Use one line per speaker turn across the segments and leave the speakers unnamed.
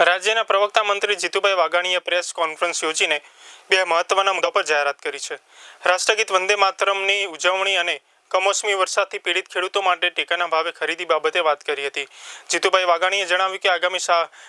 રાજ્યના પ્રવક્તા મંત્રી જીતુભાઈ વાઘાણીએ પ્રેસ કોન્ફરન્સ યોજીને બે મહત્વના મુદ્દા પર જાહેરાત કરી છે. રાષ્ટ્રગીત વંદે માતરમની ઉજવણી અને કમોસમી વરસાદથી પીડિત ખેડૂતો માટે ટેકાના ભાવે ખરીદી બાબતે વાત કરી હતી. જીતુભાઈ વાઘાણીએ જણાવ્યું કે આગામી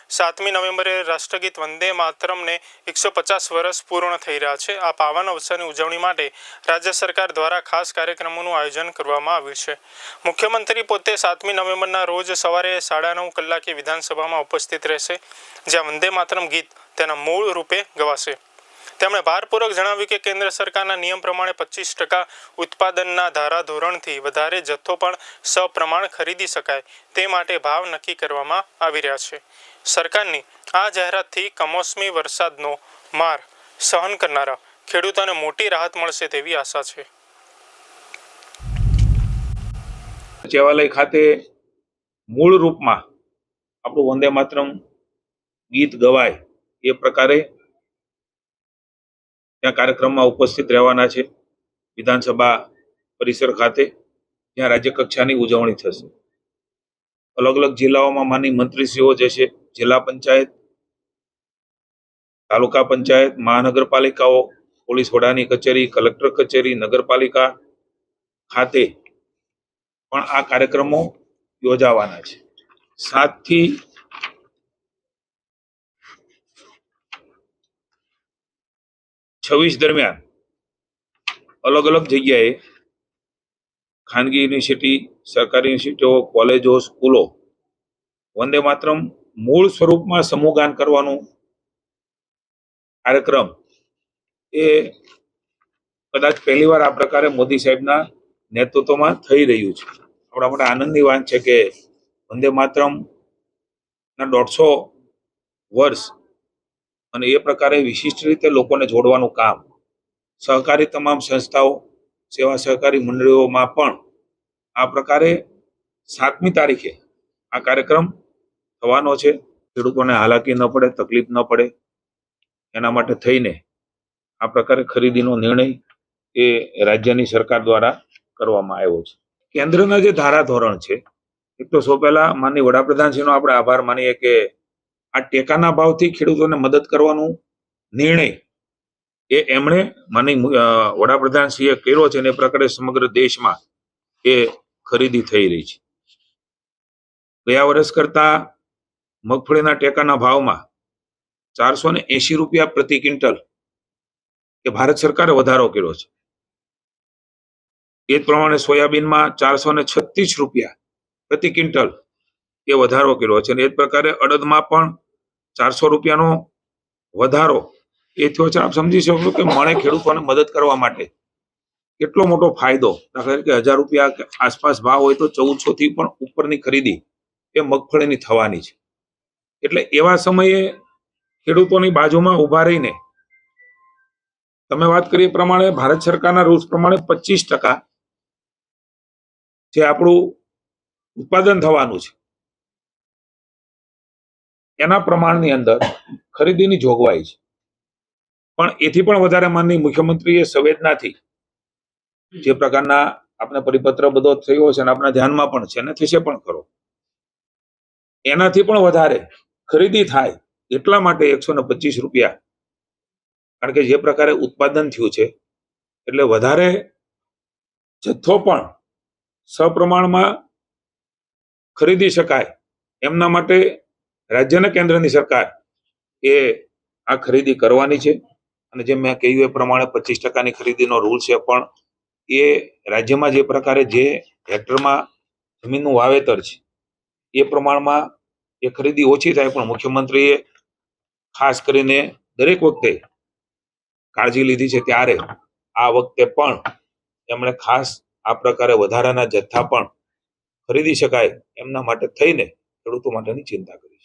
સાતમી નવેમ્બરે રાષ્ટ્રગીત વંદે માતરમને એકસો પચાસ વર્ષ પૂર્ણ થઈ રહ્યા છે. આ પાવન અવસરની ઉજવણી માટે રાજ્ય સરકાર દ્વારા ખાસ કાર્યક્રમોનું આયોજન કરવામાં આવ્યું છે. મુખ્યમંત્રી પોતે સાતમી નવેમ્બરના રોજ સવારે સાડા નવ કલાકે વિધાનસભામાં ઉપસ્થિત રહેશે. જ્યાં વંદે માતરમ ગીત તેના મૂળ રૂપે ગવાશે. તેમણે ભારપૂર્વક જણાવ્યું કે કેન્દ્ર સરકારના નિયમ પ્રમાણે પચીસ ટકા ઉત્પાદનના ધારાધોરણથી વધારે જથ્થો પણ સપ્રમાણ ખરીદી શકાય તે માટે ભાવ નક્કી કરવામાં આવી રહ્યા છે. સરકારની આ જાહેરાતથી કમોસમી વરસાદનો માર સહન કરનારા ખેડૂતોને મોટી રાહત મળશે તેવી આશા છે.
સચિવાલય ખાતે મૂળ રૂપમાં આપણું વંદે માતરમ ગીત ગવાય એ પ્રકારે ત્યાં કાર્યક્રમમાં ઉપસ્થિત રહેવાના છે. વિધાનસભા પરિસર ખાતે જ્યાં રાજ્ય કક્ષાની ઉજવણી થશે. અલગ અલગ જિલ્લાઓમાં માની મંત્રીશ્રીઓ જશે જિલ્લા પંચાયત, તાલુકા પંચાયત, મહાનગરપાલિકાઓ, પોલીસ વડાની કચેરી, કલેક્ટર કચેરી, નગરપાલિકા ખાતે પણ આ કાર્યક્રમો યોજાવાના છે. સાતથી છવ્વીસ દરમિયાન અલગ અલગ જગ્યાએ ખાનગી યુનિવર્સિટી, સરકારી યુનિવર્સિટીઓ, કોલેજો, સ્કૂલો વંદે માતરમ મૂળ સ્વરૂપમાં સમૂહગાન કરવાનું કાર્યક્રમ એ કદાચ પહેલીવાર આ પ્રકારે મોદી સાહેબના નેતૃત્વમાં થઈ રહ્યું છે. આપણા માટે આનંદની વાત છે કે વંદે માતરમ ના દોઢસો વર્ષ અને એ પ્રકારે વિશિષ્ટ રીતે લોકોને જોડવાનું કામ. સહકારી તમામ સંસ્થાઓ, સેવા સહકારી મંડળીઓમાં પણ આ પ્રકારે સાતમી તારીખે આ કાર્યક્રમ થવાનો છે. ખેડૂતોને હાલાકી ન પડે, તકલીફ ન પડે. એના માટે થઈને આ પ્રકારે ખરીદીનો નિર્ણય એ રાજ્યની સરકાર દ્વારા કરવામાં આવ્યો છે. કેન્દ્રના જે ધારાધોરણ છે, એક તો સૌ પહેલા માનની વડાપ્રધાનશ્રીનો આપણે આભાર માનીએ કે આ ટેકાના ભાવથી ખેડૂતોને મદદ કરવાનું નિર્ણય એ એમણે માની વડાપ્રધાનશ્રીએ કર્યો છે અને પ્રકારે સમગ્ર દેશમાં એ ખરીદી થઈ રહી છે. ગયા વર્ષ કરતા મગફળીના ટેકાના ભાવમાં ચારસો ને એસી રૂપિયા પ્રતિ ક્વિન્ટલ એ ભારત સરકારે વધારો કર્યો છે. એ જ પ્રમાણે સોયાબીનમાં ચારસો ને છત્રીસ રૂપિયા પ્રતિ ક્વિન્ટલ એ વધારો કર્યો છે અને એ જ પ્રકારે અડદમાં પણ ચારસો રૂપિયાનો વધારો એ થયો છે. આપ સમજી શકો કે મળે ખેડૂતોને મદદ કરવા માટે કેટલો મોટો ફાયદો. દાખલા તરીકે હજાર રૂપિયા આસપાસ ભાવ હોય તો ચૌદસો થી પણ ઉપરની ખરીદી એ મગફળીની થવાની છે. એટલે એવા સમયે ખેડૂતોની બાજુમાં ઊભા રહીને તમે વાત કરી એ પ્રમાણે ભારત સરકારના રૂલ્સ પ્રમાણે પચીસ ટકા જે આપણું ઉત્પાદન થવાનું છે એના પ્રમાણની અંદર ખરીદીની જોગવાઈ છે. પણ એથી પણ વધારે માનની મુખ્યમંત્રીએ સંવેદનાથી જે પ્રકારના આપણે પરિપત્ર બધો થયો છે અને આપણા ધ્યાનમાં પણ છે અને થશે પણ ખરો. એનાથી પણ વધારે ખરીદી થાય એટલા માટે એકસો ને પચીસ રૂપિયા કારણ કે જે પ્રકારે ઉત્પાદન થયું છે એટલે વધારે જથ્થો પણ સપ્રમાણમાં ખરીદી શકાય એમના માટે રાજ્ય અને કેન્દ્રની સરકાર એ આ ખરીદી કરવાની છે. અને જેમ મેં કહ્યું એ પ્રમાણે પચીસ ટકાની ખરીદીનો રૂલ છે પણ એ રાજ્યમાં જે પ્રકારે જે હેક્ટરમાં જમીનનું વાવેતર છે, એ પ્રમાણમાં એ ખરીદી ઓછી થાય પણ મુખ્યમંત્રીએ ખાસ કરીને દરેક વખતે કાળજી લીધી છે ત્યારે આ વખતે પણ એમણે ખાસ આ પ્રકારે વધારાના જથ્થા પણ ખરીદી શકાય એમના માટે થઈને ખેડૂતો માટેની ચિંતા કરી છે.